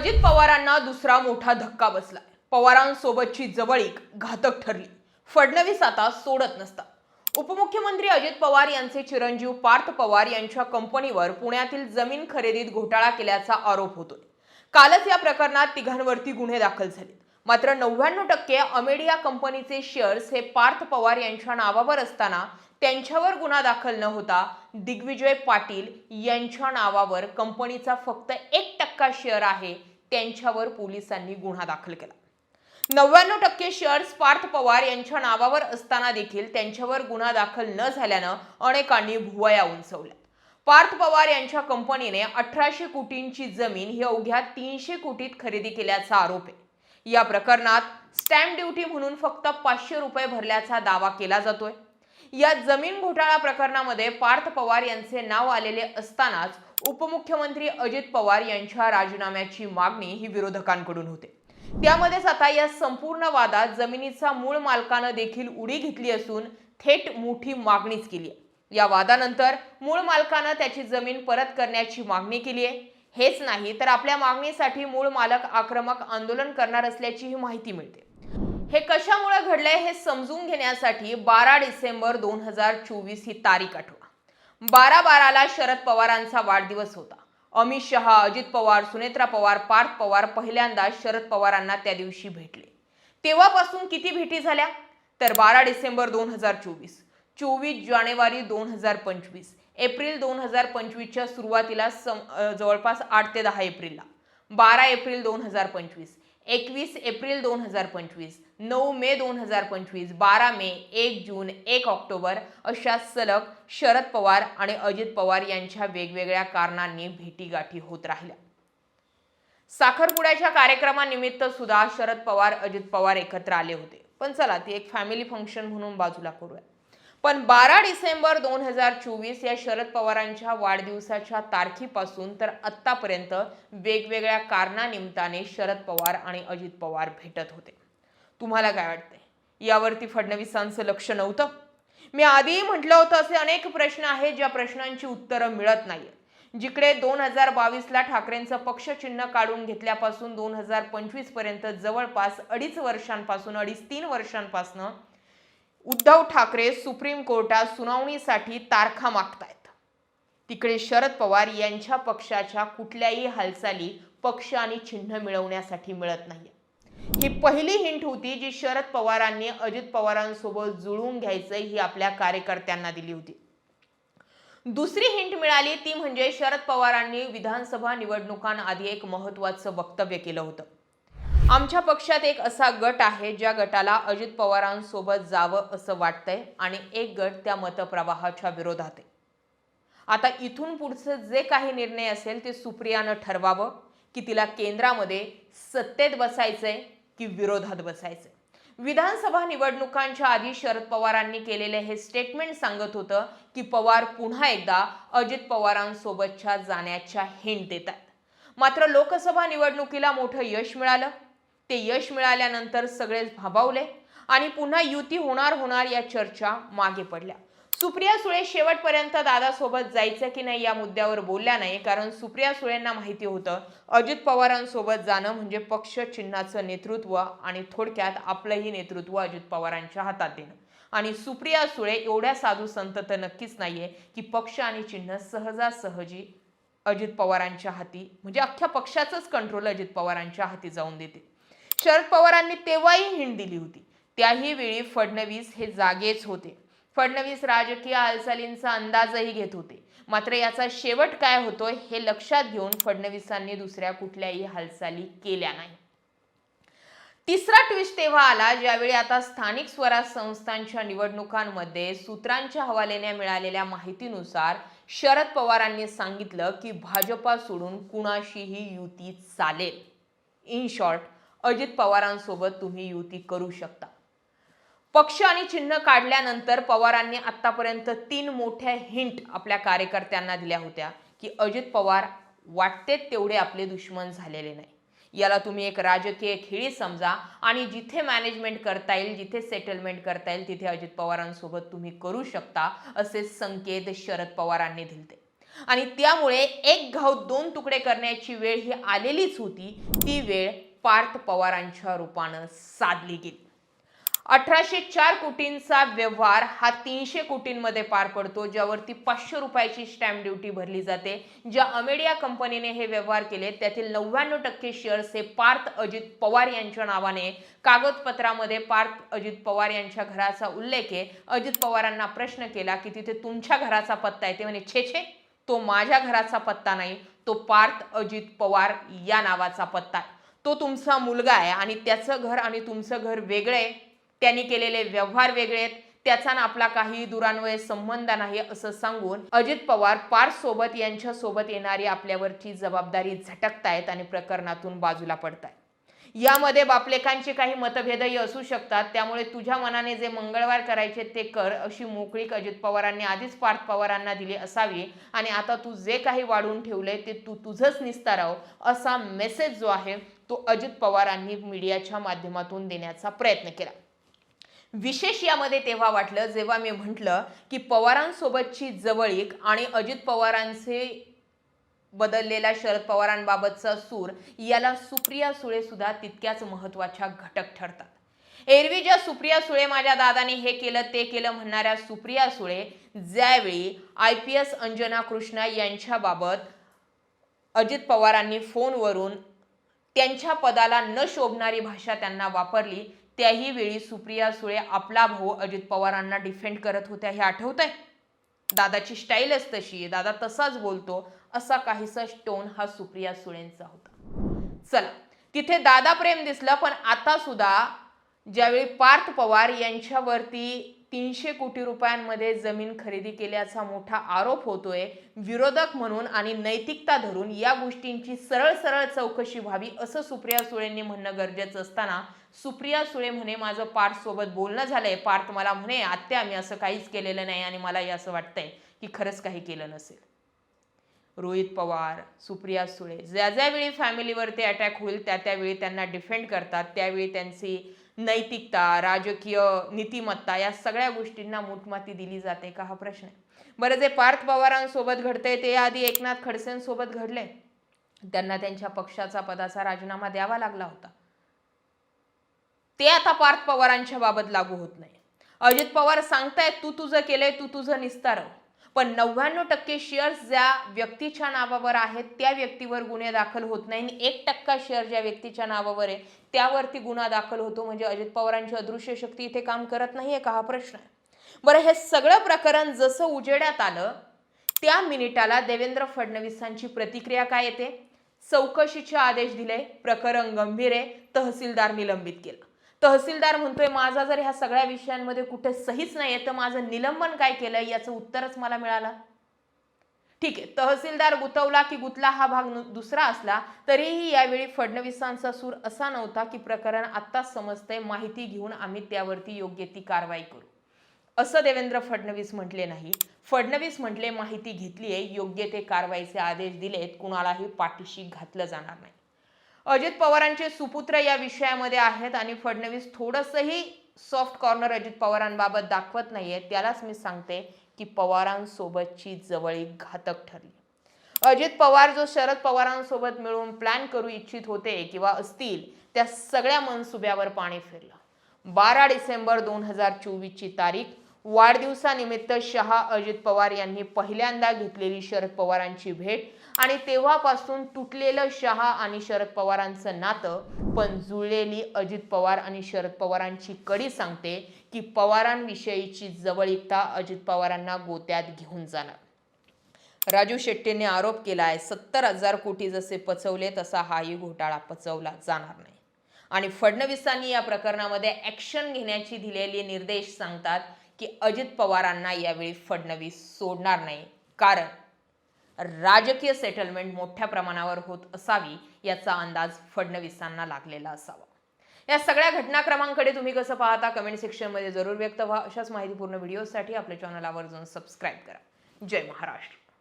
अजित पवारांना दुसरा मोठा धक्का बसला पवारांसोबतची जवळीक घातक ठरली. फडणवीस आता सोडत नसतात. उपमुख्यमंत्री अजित पवार यांचे चिरंजीव पार्थ पवार यांच्या कंपनीवर पुण्यातील जमीन खरेदीत घोटाळा केल्याचा आरोप होतोय. कालच या प्रकरणात तिघांवरती गुन्हे दाखल झाले. मात्र नव्याण्णव टक्के अमेडिया कंपनीचे शेअर्स हे पार्थ पवार यांच्या नावावर असताना त्यांच्यावर गुन्हा दाखल न होता दिग्विजय पाटील यांच्या नावावर कंपनीचा फक्त एक टक्का शेअर आहे त्यांच्यावर पोलिसांनी गुन्हा दाखल केला. नव्याण्णव टक्के शेअर्स पार्थ पवार यांच्या नावावर असताना देखील त्यांच्यावर गुन्हा दाखल न झाल्यानं अनेकांनी भुवया उंचवल्या. पार्थ पवार यांच्या कंपनीने अठराशे कोटींची जमीन ही अवघ्या तीनशे कोटीत खरेदी केल्याचा आरोप आहे. या प्रकरणात स्टॅम्प ड्युटी म्हणून फक्त पाचशे रुपये भरल्याचा दावा केला जातोय. या जमीन घोटाळा प्रकरणामध्ये पार्थ पवार यांचे नाव आलेले असतानाच उपमुख्यमंत्री अजित पवार यांच्या राजीनाम्याची मागणी ही विरोधकांकडून होते. त्यामध्येच आता या संपूर्ण वादात जमिनीचा मूळ मालकानं देखील उडी घेतली असून थेट मोठी मागणीच केली आहे. या वादानंतर मूळ मालकानं त्याची जमीन परत करण्याची मागणी केली आहे. हेच नाही तर आपल्या मागणीसाठी मूळ मालक आक्रमक आंदोलन करणार असल्याचीही माहिती मिळते. हे कशामुळे घडलंय हे समजून घेण्यासाठी बारा डिसेंबर दोन हजार चोवीस ही तारीख आठवा. बारा बाराला शरद पवारांचा वाढदिवस होता. अमित शहा अजित पवार सुनेत्रा पवार पार्थ पवार पहिल्यांदा शरद पवारांना त्या दिवशी भेटले. तेव्हापासून किती भेटी झाल्या? तर बारा डिसेंबर दोन हजार चोवीस चोवीस जानेवारी दोन हजार पंचवीस एप्रिल दोन हजार पंचवीसच्या सुरुवातीला सम जवळपास आठ ते दहा एप्रिलला बारा एप्रिल दोन हजार पंचवीस एकवीस एप्रिल दोन हजार पंचवीस नऊ मे दोन हजार पंचवीस बारा मे एक जून एक ऑक्टोबर अशा सलग शरद पवार आणि अजित पवार यांच्या वेगवेगळ्या कारणांनी भेटीगाठी होत राहिल्या. साखरपुड्याच्या कार्यक्रमानिमित्त सुद्धा शरद पवार अजित पवार एकत्र आले होते. पण चला ती एक फॅमिली फंक्शन म्हणून बाजूला करूया. पण बारा डिसेंबर दोन हजार चोवीस या शरद पवारांच्या वाढदिवसाच्या तारखेपासून तर आत्तापर्यंत वेगवेगळ्या कारणानिमित्ताने शरद पवार आणि अजित पवार भेटत होते. तुम्हाला काय वाटते यावरती फडणवीसांचं लक्ष नव्हतं? मी आधीही म्हटलं होतं असे अनेक प्रश्न आहेत ज्या प्रश्नांची उत्तरं मिळत नाहीत जिकडे दोन हजार बावीसला ठाकरेंचं पक्षचिन्ह काढून घेतल्यापासून दोन हजार पंचवीसपर्यंत जवळपास अडीच वर्षांपासून अडीच तीन वर्षांपासून उद्धव ठाकरे सुप्रीम कोर्टात सुनावणीसाठी तारखा मागतायत. तिकडे शरद पवार यांच्या पक्षाच्या कुठल्याही हालचाली पक्ष आणि चिन्ह मिळवण्यासाठी मिळत नाही ही पहिली हिंट होती जी शरद पवारांनी अजित पवारांसोबत जुळवून घ्यायचं ही आपल्या कार्यकर्त्यांना दिली होती. दुसरी हिंट मिळाली ती म्हणजे शरद पवारांनी विधानसभा निवडणुकांआधी एक महत्वाचं वक्तव्य केलं होतं. आमच्या पक्षात एक असा गट आहे ज्या गटाला अजित पवारांसोबत जावं असं वाटतंय आणि एक गट त्या मतप्रवाहाच्या विरोधात आहे. आता इथून पुढचं जे काही निर्णय असेल ते सुप्रियानं ठरवावं की तिला केंद्रामध्ये सत्तेत बसायचंय की विरोधात बसायचंय. विधानसभा निवडणुकांच्या आधी शरद पवारांनी केलेले हे स्टेटमेंट सांगत होतं की पवार पुन्हा एकदा अजित पवारांसोबतच्या जाण्याच्या हिंट देत आहेत. मात्र लोकसभा निवडणुकीला मोठं यश मिळालं. ते यश मिळाल्यानंतर सगळेच भाबावले आणि पुन्हा युती होणार होणार या चर्चा मागे पडल्या. सुप्रिया सुळे शेवटपर्यंत दादासोबत जायचं की नाही या मुद्द्यावर बोलल्या नाही कारण सुप्रिया सुळेंना माहिती होतं अजित पवारांसोबत जाणं म्हणजे पक्ष चिन्हाचं नेतृत्व आणि थोडक्यात आपलंही नेतृत्व अजित पवारांच्या हातात देणं आणि सुप्रिया सुळे एवढ्या साधू संत तर नक्कीच नाहीये की पक्ष आणि चिन्ह सहजासहजी अजित पवारांच्या हाती म्हणजे अख्ख्या पक्षाचंच कंट्रोल अजित पवारांच्या हाती जाऊन देते शरद पवारांनी तेव्हाही हिंड दिली होती. त्याही वेळी फडणवीस हे जागेच होते. फडणवीस राजकीय हालचालींचा अंदाजही घेत होते. मात्र याचा शेवट काय होतोय हे लक्षात घेऊन फडणवीसांनी दुसऱ्या कुठल्याही हालचाली केल्या नाही. तिसरा ट्विस्ट तेव्हा आला ज्यावेळी आता स्थानिक स्वराज संस्थांच्या निवडणुकांमध्ये सूत्रांच्या हवालेने मिळालेल्या माहितीनुसार शरद पवारांनी सांगितलं की भाजपा सोडून कुणाशीही युती चालेल. इन शॉर्ट अजित पवारांसोबत तुम्ही युती करू शकता. पक्ष आणि चिन्ह काढल्यानंतर पवारांनी आतापर्यंत तीन मोठ्या हिंट आपल्या कार्यकर्त्यांना दिल्या होत्या की अजित पवार वाटते तेवढे आपले दुश्मन झालेले नाही. याला तुम्ही एक राजकीय खेळी समजा आणि जिथे मॅनेजमेंट करता येईल जिथे सेटलमेंट करता येईल तिथे अजित पवारांसोबत तुम्ही करू शकता असे संकेत शरद पवारांनी दिलते. आणि त्यामुळे एक घाव दोन तुकडे करण्याची वेळ ही आलेलीच होती. ती वेळ पार्थ पवारांच्या रूपानं साधली गेली. अठराशे चार कोटींचा व्यवहार हा तीनशे कोटींमध्ये पार पडतो ज्यावरती पाचशे रुपयाची स्टॅम्प ड्युटी भरली जाते. ज्या अमेडिया कंपनीने हे व्यवहार केले त्यातील नव्याण्णव टक्के शेअर्स हे पार्थ अजित पवार यांच्या नावाने. कागदपत्रामध्ये पार्थ अजित पवार यांच्या घराचा उल्लेख आहे. अजित पवारांना प्रश्न केला की तिथे तुमच्या घराचा पत्ता आहे. ते म्हणे छे छे तो माझ्या घराचा पत्ता नाही तो पार्थ अजित पवार या नावाचा पत्ता आहे. तो तुमचा मुलगा आहे आणि त्याचं घर आणि तुमचं घर वेगळं आहे. त्यांनी केलेले व्यवहार वेगळे आहेत. त्याचा ना आपला काही दुरान्वय संबंध नाही असं सांगून अजित पवार पार्थ सोबत यांच्या सोबत येणारी आपल्यावरची जबाबदारी झटकतायत आणि प्रकरणातून बाजूला पडतायत. यामध्ये बापलेकांचे काही मतभेदही असू शकतात. त्यामुळे तुझ्या मनाने जे मंगळवार करायचे ते कर अशी मोकळीक अजित पवारांनी आधीच पार्थ पवारांना दिली असावी आणि आता तू जे काही वाढून ठेवलंय ते तू तुझंच निस्ताराव असा मेसेज जो आहे तो अजित पवारांनी मीडियाच्या माध्यमातून देण्याचा प्रयत्न केला. विशेष यामध्ये तेव्हा वाटलं जेव्हा मी म्हटलं की पवारांसोबतची जवळीक आणि अजित पवारांचे बदललेला शरद पवारांबाबतचा सूर याला सुप्रिया सुळे सुद्धा तितक्याच महत्त्वाच्या घटक ठरतात. एरवी ज्या सुप्रिया सुळे माझ्या दादाने हे केलं ते केलं म्हणणाऱ्या सुप्रिया सुळे ज्यावेळी I P S Anjana Krishna यांच्याबाबत अजित पवारांनी फोनवरून त्यांच्या पदाला न शोभणारी भाषा त्यांना वापरली. त्याही वेळी सुप्रिया सुळे आपला भाऊ अजित पवारांना डिफेंड करत होत्या हे आठवत आहे दादाची स्टाईलच तशी आहे. दादा तसाच बोलतो असा काहीसा टोन हा सुप्रिया सुळेंचा होता. चला तिथे दादा प्रेम दिसलं पण आता सुद्धा ज्यावेळी पार्थ पवार यांच्यावरती तीनशे कोटी रुपयांमध्ये जमीन खरेदी केल्याचा मोठा आरोप होतोय. विरोधक म्हणून आणि नैतिकता धरून या गोष्टींची सरळ सरळ चौकशी व्हावी असं सुप्रिया सुळेंनी म्हणणं गरजेचं असताना सुप्रिया सुळे म्हणे माझं पार्थ सोबत बोलणं झालंय. पार्थ मला म्हणे आत्या मी असं काहीच केलेलं नाही आणि मला हे असं वाटतंय की खरंच काही केलं नसेल. रोहित पवार सुप्रिया सुळे ज्या ज्यावेळी फॅमिलीवर ते अटॅक होईल त्या त्यावेळी त्यांना डिफेंड करतात. त्यावेळी त्यांची नैतिकता राजकीय नीतिमत्ता या सगळ्या गोष्टींना मुठमाती दिली जाते का हा प्रश्न आहे. बरं जे पार्थ पवारांसोबत घडतंय ते आधी एकनाथ खडसेंसोबत घडले त्यांना त्यांच्या पक्षाचा पदाचा राजीनामा द्यावा लागला होता. ते आता पार्थ पवारांच्या बाबत लागू होत नाही. अजित पवार सांगतायत तू तुझं केलंय तू तुझं निस्तारव. पण नव्याण्णव टक्के शेअर्स ज्या व्यक्तीच्या नावावर आहेत त्या व्यक्तीवर गुन्हे दाखल होत नाही. आणि एक टक्का शेअर ज्या व्यक्तीच्या नावावर आहे त्यावरती गुन्हा दाखल होतो म्हणजे अजित पवारांची अदृश्य शक्ती इथे काम करत नाहीये का हा प्रश्न आहे? बरं हे सगळं प्रकरण जसं उजेडात आलं त्या मिनिटाला देवेंद्र फडणवीसांची प्रतिक्रिया काय येते? चौकशीचे आदेश दिले प्रकरण गंभीर आहे तहसीलदार निलंबित केलं. तहसीलदार म्हणतोय माझा जर ह्या सगळ्या विषयांमध्ये कुठे सहीच नाहीये तर माझं निलंबन काय केलंय? याचं उत्तरच मला मिळालं. ठीक आहे तहसीलदार गुतवला की गुतला हा भाग दुसरा असला तरीही यावेळी फडणवीसांचा सूर असा नव्हता की प्रकरण आत्ताच समजतंय माहिती घेऊन आम्ही त्यावरती योग्य ती कारवाई करू. असं देवेंद्र फडणवीस म्हटले नाही. फडणवीस म्हटले माहिती घेतली आहे योग्य ते कारवाईचे आदेश दिलेत कुणालाही पाठीशी घातलं जाणार नाही. अजित पवारांचे सुपुत्र या विषयामध्ये आहेत आणि फडणवीस थोडंसंही सॉफ्ट कॉर्नर अजित पवारांबाबत दाखवत नाहीये. त्यालाच मी सांगते की पवारांसोबतची जवळीक घातक ठरली. अजित पवार जो शरद पवारांसोबत मिळून प्लॅन करू इच्छित होते किंवा असतील त्या सगळ्या मनसुब्यावर पाणी फिरलं. बारा डिसेंबर दोन हजार चोवीसची तारीख वाढदिवसानिमित्त शहा अजित पवार यांनी पहिल्यांदा घेतलेली शरद पवारांची भेट आणि तेव्हापासून तुटलेलं शहा आणि शरद पवारांचं नातं पण जुळलेली अजित पवार आणि शरद पवारांची कडी सांगते की पवारांविषयीची जवळीकता अजित पवारांना गोत्यात घेऊन जाणार राजू शेट्टीने आरोप केला आहे सत्तर हजार कोटी जसे पचवले तसा हाही घोटाळा पचवला जाणार नाही. आणि फडणवीसांनी या प्रकरणामध्ये ऍक्शन घेण्याची दिलेले निर्देश सांगतात की अजित पवारांना यावेळी फडणवीस सोडणार नाही. कारण राजकीय सेटलमेंट मोठ्या प्रमाणावर होत असावी याचा अंदाज फडणवीसांना लागलेला असावा. या सगळ्या घटनाक्रमांकडे तुम्ही कसं पाहता कमेंट सेक्शनमध्ये जरूर व्यक्त व्हा. अशाच माहितीपूर्ण व्हिडिओसाठी आपल्या चॅनल आवर्जून सबस्क्राईब करा. जय महाराष्ट्र.